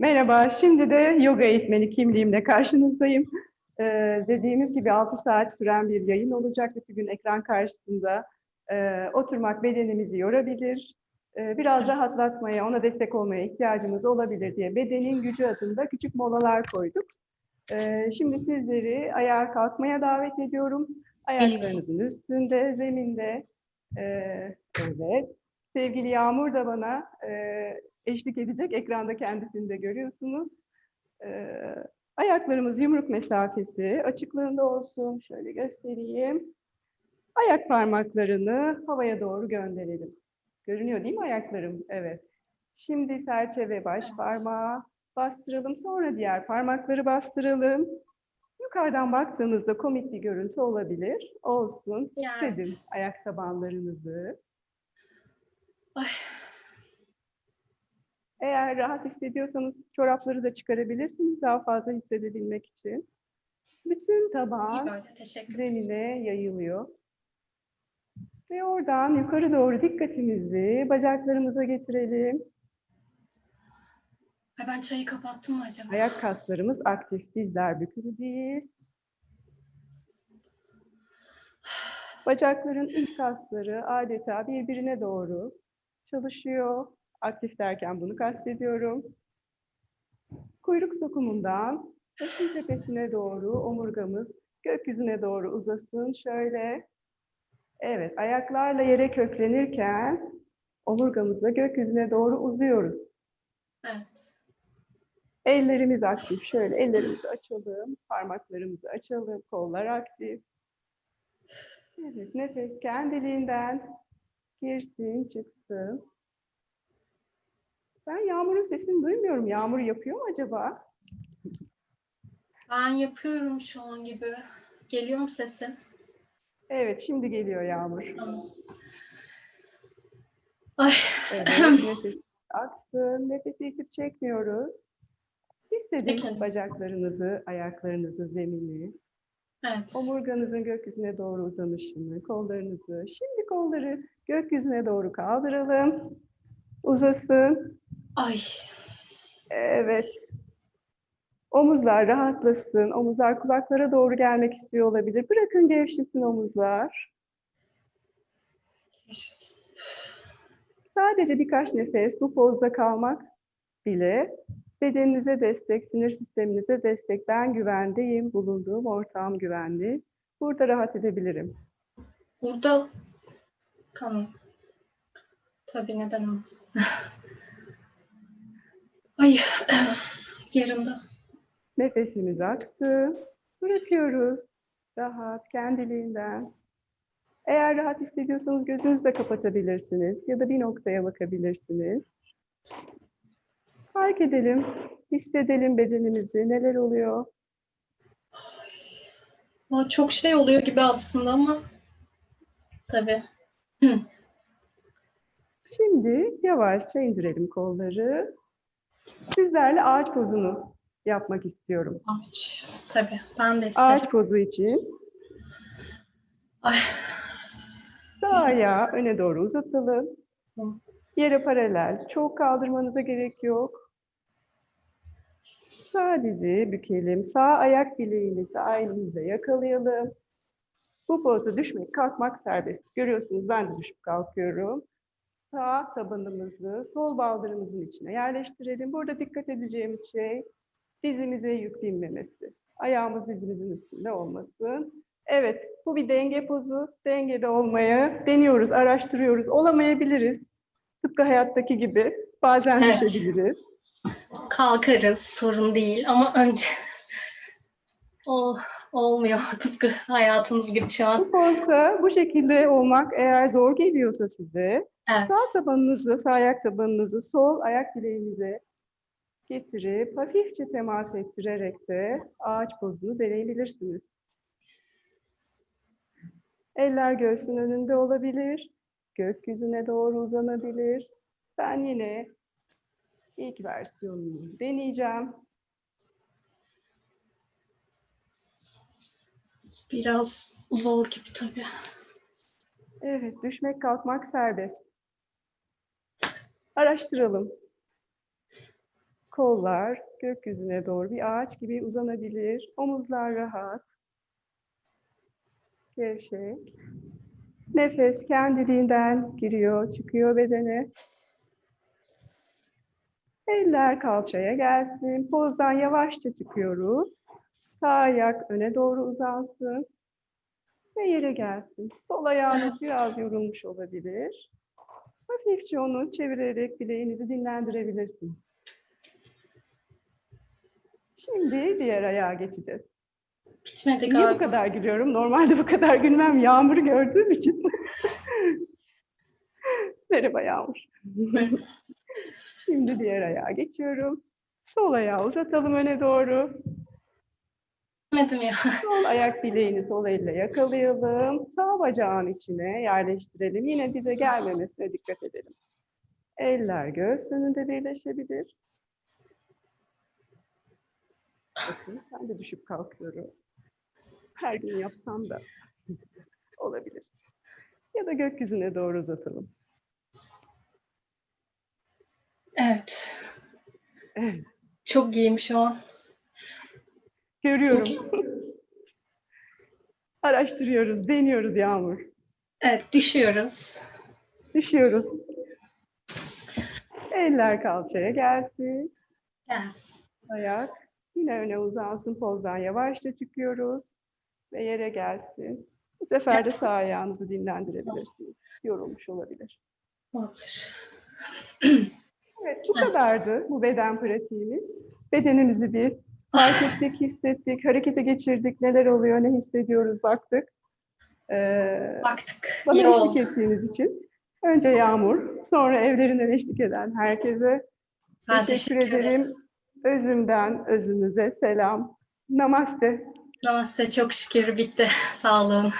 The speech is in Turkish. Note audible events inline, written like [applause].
Merhaba, şimdi de yoga eğitmeni kimliğimle karşınızdayım. Ee, dediğimiz gibi 6 saat süren bir yayın olacak. Bütün gün ekran karşısında e, oturmak bedenimizi yorabilir. E, biraz rahatlatmaya, ona destek olmaya ihtiyacımız olabilir diye bedenin gücü adında küçük molalar koyduk. E, şimdi sizleri ayağa kalkmaya davet ediyorum. Ayaklarınızın üstünde, zeminde. E, evet. Sevgili Yağmur da bana e, eşlik edecek. Ekranda kendisini de görüyorsunuz. Ee, ayaklarımız yumruk mesafesi açıklığında olsun. Şöyle göstereyim. Ayak parmaklarını havaya doğru gönderelim. Görünüyor değil mi ayaklarım? Evet. Şimdi serçe ve baş parmağı bastıralım. Sonra diğer parmakları bastıralım. Yukarıdan baktığınızda komik bir görüntü olabilir. Olsun. Yani. İstedim ayak tabanlarınızı. Eğer rahat hissediyorsanız çorapları da çıkarabilirsiniz daha fazla hissedebilmek için. Bütün ederim. zemine yayılıyor. Ve oradan yukarı doğru dikkatimizi bacaklarımıza getirelim. Ay ben çayı kapattım mı acaba? Ayak kaslarımız aktif, dizler bükülü değil. Bacakların iç kasları adeta birbirine doğru çalışıyor. Aktif derken bunu kastediyorum. Kuyruk sokumundan başın tepesine doğru omurgamız gökyüzüne doğru uzasın. Şöyle. Evet, ayaklarla yere köklenirken omurgamızla gökyüzüne doğru uzuyoruz. Evet. Ellerimiz aktif. Şöyle ellerimizi açalım, parmaklarımızı açalım, kollar aktif. Evet, nefes kendiliğinden girsin, çıksın. Ben Yağmur'un sesini duymuyorum. Yağmur yapıyor mu acaba? Ben yapıyorum şu an gibi. Geliyor mu sesim? Evet, şimdi geliyor Yağmur. Tamam. Ay Evet, [laughs] nefes aksın. Nefesi itip çekmiyoruz. Hissedin Çekelim. bacaklarınızı, ayaklarınızı, zemini. evet. Omurganızın gökyüzüne doğru uzanışını, kollarınızı. Şimdi kolları gökyüzüne doğru kaldıralım. Uzasın. Ay Evet. Omuzlar rahatlasın. Omuzlar kulaklara doğru gelmek istiyor olabilir. Bırakın gevşesin omuzlar. Sadece birkaç nefes bu pozda kalmak bile bedeninize destek, sinir sisteminize destek. Ben güvendeyim, bulunduğum ortam güvenli. Burada rahat edebilirim. Burada kanım. Tabii neden olmaz. [laughs] Ay [clears throat] yarımda. Nefesimiz aksın. Bırakıyoruz. Rahat, kendiliğinden. Eğer rahat hissediyorsanız gözünüzü de kapatabilirsiniz ya da bir noktaya bakabilirsiniz. Fark edelim, hissedelim bedenimizi, neler oluyor. Aa, Çok şey oluyor gibi aslında ama tabii. [clears throat] Şimdi yavaşça indirelim kolları. Sizlerle ağaç pozunu yapmak istiyorum. Aç. Tabii ben de isterim. Ağaç pozu için Ay. sağ ayağı öne doğru uzatalım. Hı. Yere paralel. Çok kaldırmanıza gerek yok. Sağ dizi bükelim. Sağ ayak sağ elimizle yakalayalım. Bu pozda düşmek, kalkmak serbest. Görüyorsunuz ben de düşüp kalkıyorum. Sağ tabanımızı sol baldırımızın içine yerleştirelim. Burada dikkat edeceğimiz şey dizimize yük binmemesi. Ayağımız dizimizin üstünde olmasın. Evet, bu bir denge pozu. Dengede olmaya deniyoruz, araştırıyoruz. Olamayabiliriz. Tıpkı hayattaki gibi. Bazen Evet. düşebiliriz. kalkarız sorun değil ama önce [laughs] o olmuyor [laughs] tıpkı hayatımız gibi şu an. Bu pozda bu şekilde olmak eğer zor geliyorsa size, Evet. sağ tabanınızı, sağ ayak tabanınızı sol ayak bileğinize getirip hafifçe temas ettirerek de ağaç pozunu deneyebilirsiniz. Eller göğsün önünde olabilir, gökyüzüne doğru uzanabilir. Ben yine ilk versiyonunu deneyeceğim. Biraz zor gibi tabii. Evet, düşmek kalkmak serbest. Araştıralım. Kollar gökyüzüne doğru bir ağaç gibi uzanabilir. Omuzlar rahat. Gevşek. Nefes kendiliğinden giriyor, çıkıyor bedene. Eller kalçaya gelsin. Pozdan yavaşça çıkıyoruz. Sağ ayak öne doğru uzansın. Ve yere gelsin. Sol ayağınız biraz yorulmuş olabilir. Hafifçe onu çevirerek bileğinizi dinlendirebilirsiniz. Şimdi diğer ayağa geçeceğiz. Bitmedi Niye bu kadar gülüyorum? Normalde bu kadar gülmem. Yağmur'u gördüğüm için. [laughs] Merhaba Yağmur. [laughs] Şimdi diğer ayağa geçiyorum. Sol ayağı uzatalım öne doğru. Bitmedim ya. [laughs] Sol ayak bileğini sol elle yakalayalım. Sağ bacağın içine yerleştirelim. Yine bize gelmemesine dikkat edelim. Eller göğüs önünde birleşebilir. Bakın ben de düşüp kalkıyorum. Her gün yapsam da [laughs] olabilir. Ya da gökyüzüne doğru uzatalım. Evet. Evet, Çok iyiyim şu an. Görüyorum. [laughs] Araştırıyoruz, deniyoruz Yağmur. Evet düşüyoruz. Düşüyoruz. Eller kalçaya gelsin. Yes. Ayak yine öne uzansın pozdan yavaşça çıkıyoruz ve yere gelsin. Bu sefer de sağ ayağınızı dinlendirebilirsiniz. Yorulmuş olabilir. Olur. Evet bu kadardı bu beden pratiğimiz. Bedenimizi bir fark ettik, hissettik, harekete geçirdik, neler oluyor, ne hissediyoruz baktık. Ee, Baktık. bana İyi oldu. eşlik ettiğiniz için önce Yağmur, sonra evlerinden eşlik eden herkese Ben teşekkür, ederim. Özümden özünüze selam. Namaste. Namaste çok şükür bitti. Sağ olun.